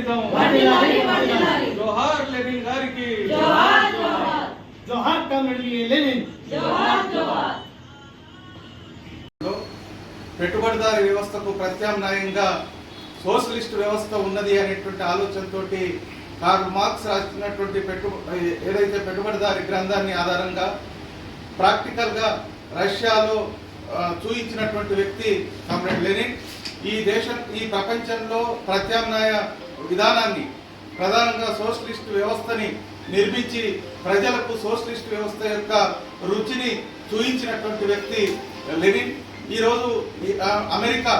Socialism వర్ధిల్లాలి, వర్ధిల్లాలి. జోహార్ లెనిన్ గారికి. జోహార్ జోహార్. జోహార్ కమ్రేడ్ లెనిన్. జోహార్ జోహార్. లో పెట్టుబడిదారీ వ్యవస్థకు ప్రత్యామ్నాయంగా సోషలిస్ట్ వ్యవస్థ ఉన్నది అనేటువంటి ఆలోచనతోటి కార్ల్ మార్క్స్ రాసినటువంటి పెట్టు ఏదైతే పెట్టుబడిదారీ గ్రంథాన్ని ఆధారంగా ప్రాక్టికల్గా రష్యాలో చూయించినటువంటి వ్యక్తి కామ్రేడ్ లెనిన్ ఈ దేశం ఈ ప్రపంచంలో ప్రత్యామ్నాయ విధానాన్ని ప్రధానంగా సోషలిస్ట్ వ్యవస్థని నిర్మించి ప్రజలకు సోషలిస్ట్ వ్యవస్థ యొక్క రుచిని చూయించినటువంటి వ్యక్తి లెనిన్. ఈరోజు ఈ, అమెరికా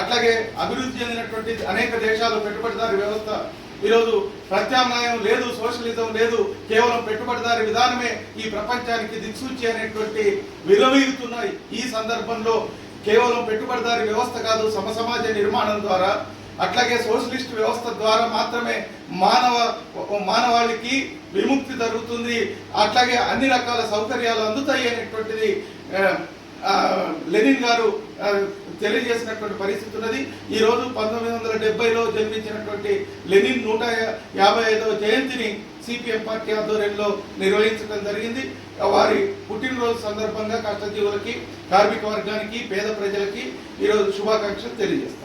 అట్లాగే అభివృద్ధి చెందినటువంటి అనేక దేశాలు పెట్టుబడిదారి వ్యవస్థ. ఈరోజు ప్రత్యామ్నాయం లేదు సోషలిజం లేదు కేవలం పెట్టుబడిదారి విధానమే ఈ ప్రపంచానికి దిక్సూచి అనేటువంటి విరవీగుతున్నాయి ఈ సందర్భంలో కేవలం పెట్టుబడిదారి వ్యవస్థ కాదు సమసమాజ నిర్మాణం ద్వారా అట్లాగే సోషలిస్ట్ వ్యవస్థ ద్వారా మాత్రమే మానవ మానవాళికి విముక్తి జరుగుతుంది. అట్లాగే అన్ని రకాల సౌకర్యాలు అందుతాయి అనేటువంటిది లెనిన్ గారు తెలియజేసినటువంటి పరిస్థితి ఉన్నది. ఈ రోజు పంతొమ్మిది వందల డెబ్బైలో జన్మించినటువంటి లెనిన్ నూట యాభై ఐదవ జయంతిని సిపిఎం పార్టీ ఆధ్వర్యంలో నిర్వహించడం జరిగింది. వారి పుట్టినరోజు సందర్భంగా కష్టజీవులకి కార్మిక వర్గానికి పేద ప్రజలకి ఈరోజు శుభాకాంక్షలు తెలియజేస్తారు